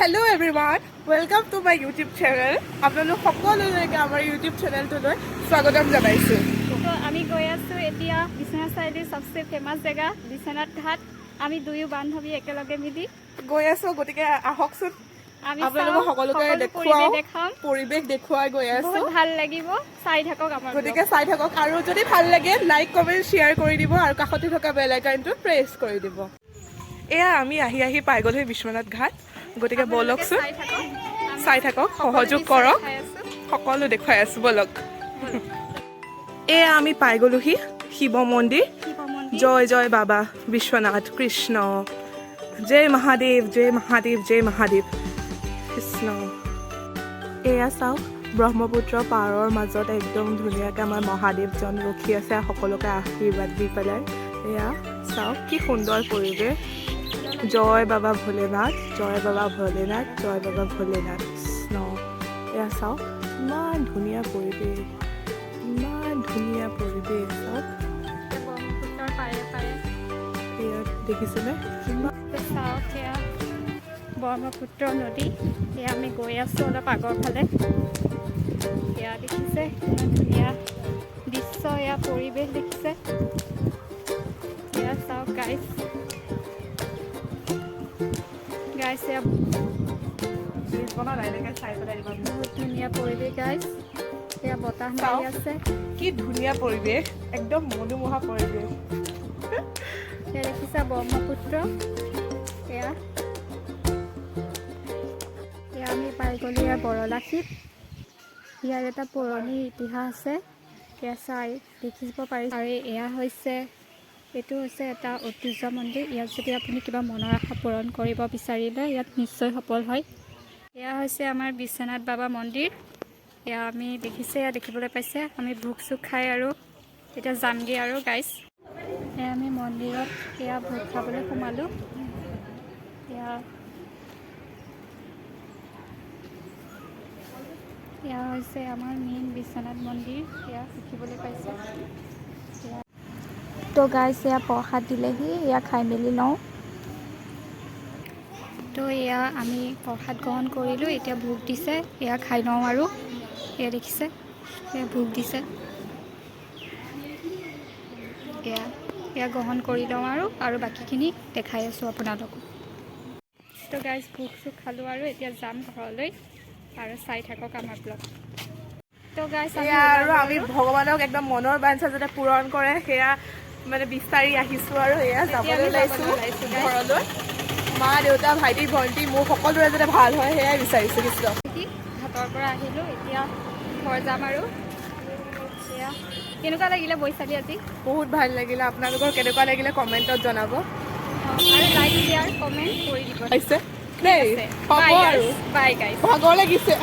Hello' everyone welcome to my YouTube channel আপোনালোক সকলোলৈকে আমাৰ ইউটিউব চেনেলটোলৈ স্বাগতম জনাইছোঁ। তো আমি গৈ আছোঁ এতিয়া বিশ্বনাথ চাৰিআলিৰ চবচে ফেমাছ জেগা বিশ্বনাথ ঘাট। আমি দুয়ো বান্ধৱী একেলগে মিলি গৈ আছোঁ গতিকে আহকচোন আমি আপোনালোকক সকলোকে সকলো দেখুৱাওঁ পৰিৱেশ দেখুৱাই গৈ আছোঁ। ভালো লাগিব চাই থাকক আমাৰ গতিকে চাই থাকক আৰু যদি ভালো লাগে লাইক কমেণ্ট শ্বেয়াৰ কৰি দিব আৰু কাষতে থকা বেল আইকনটো প্ৰেছ কৰি দিব। এয়া আমি আহি আহি পাই গ'লোহি বিশ্বনাথ ঘাট। গতিকে ব'লকচোন চাই থাকক, সহযোগ কৰক। সকলো দেখুৱাই আছোঁ, ব'লক। এয়া আমি পাই গ'লোহি, শিৱ মন্দিৰ। জয় জয় বাবা বিশ্বনাথ কৃষ্ণ। জয় মহাদেৱ জয় মহাদেৱ জয় মহাদেৱ কৃষ্ণ। এয়া চাওক, ব্ৰহ্মপুত্ৰ পাৰৰ মাজত একদম ধুনীয়াকৈ আমাৰ মহাদেৱজন ৰখি আছে, সকলোকে আশীৰ্বাদ দি পেলাই। এয়া চাওক, কি সুন্দৰ পৰিৱেশ। জয় বাবা ভোলেনাথ, জয় বাবা ভোলেনাথ, জয় বাবা ভোলেনাথ। কৃষ্ণ এয়া চাওক ইমান ধুনীয়া পৰিৱেশ ইমান ধুনীয়া পৰিৱেশ চাওক দেখিছেনে চাওক সেয়া ব্ৰহ্মপুত্ৰ নদী সেয়া আমি গৈ আছোঁ অলপ আগৰ ফালে। সেয়া দেখিছে ধুনীয়া দৃশ্য, এয়া পৰিৱেশ দেখিছে। এয়া চাওক গাইছ পেলাই ইমান বহুত ধুনীয়া পৰিৱেশ গাইছ এয়া বতাহ মাৰি আছে। কি ধুনীয়া পৰিৱেশ একদম মনোমোহা পৰিৱেশ। এয়া দেখিছা ব্ৰহ্মপুত্ৰ? এয়া। এয়া আমি পাই গ'লোঁ ইয়াৰ বৰলাখীত। ইয়াৰ এটা পুৰণি ইতিহাস আছে। এয়া চাই দেখিব পাৰিছে আৰু এয়া হৈছে এইটো হৈছে এটা ঐতিহ্য মন্দিৰ। ইয়াত যদি আপুনি কিবা মনৰ আশা পূৰণ কৰিব বিচাৰিলে ইয়াত নিশ্চয় সফল হয়। এয়া হৈছে আমাৰ বিশ্বনাথ বাবা মন্দিৰ। এয়া আমি দেখিছে এয়া দেখিবলৈ পাইছে। আমি ভোগ চোগ খাই আৰু এতিয়া যামগৈ আৰু গাইছ এয়া আমি মন্দিৰত এয়া ভোগ খাবলৈ সোমালোঁ। এয়া এয়া হৈছে আমাৰ মেইন বিশ্বনাথ মন্দিৰ। এয়া দেখিবলৈ পাইছে। তো গাইছ এয়া প্ৰসাদ দিলেহি এয়া খাই মেলি লওঁ। তো এয়া আমি প্ৰসাদ গ্ৰহণ কৰিলোঁ এতিয়া ভোগ দিছে এয়া খাই লওঁ আৰু। এয়া দেখিছে এয়া ভোগ দিছে। এয়া এয়া গ্ৰহণ কৰি লওঁ আৰু আৰু বাকীখিনি দেখাই আছোঁ আপোনালোকক। তো গাইজ ভোগ চোগ খালোঁ আৰু এতিয়া যাম ঘৰলৈ আৰু চাই থাকক আমাৰ ব্লগ তো গাইজ সেয়া আৰু আমি ভগৱানক একদম মনৰ বাঞ্ছা যাতে পূৰণ কৰে সেয়া মানে বিচাৰি আহিছোঁ আৰু এয়া যাবলৈ ওলাইছোঁ। ঘৰলৈ। মা দেউতা ভাইটি ভণ্টি মোৰ সকলোৰে যাতে ভালো হয় সেয়াই বিচাৰিছোঁ কৃষ্ণ ঘাটৰ পৰা আহিলোঁ এতিয়া ঘৰ যাম আৰু। কেনেকুৱা লাগিলে বৈশালী আজি? বহুত ভালো লাগিলে। আপোনালোকৰ কেনেকুৱা লাগিলে কমেণ্টত জনাব। আৰু লাইক শ্বেয়াৰ কমেণ্ট কৰি দিব। ভাগৰ লাগিছে।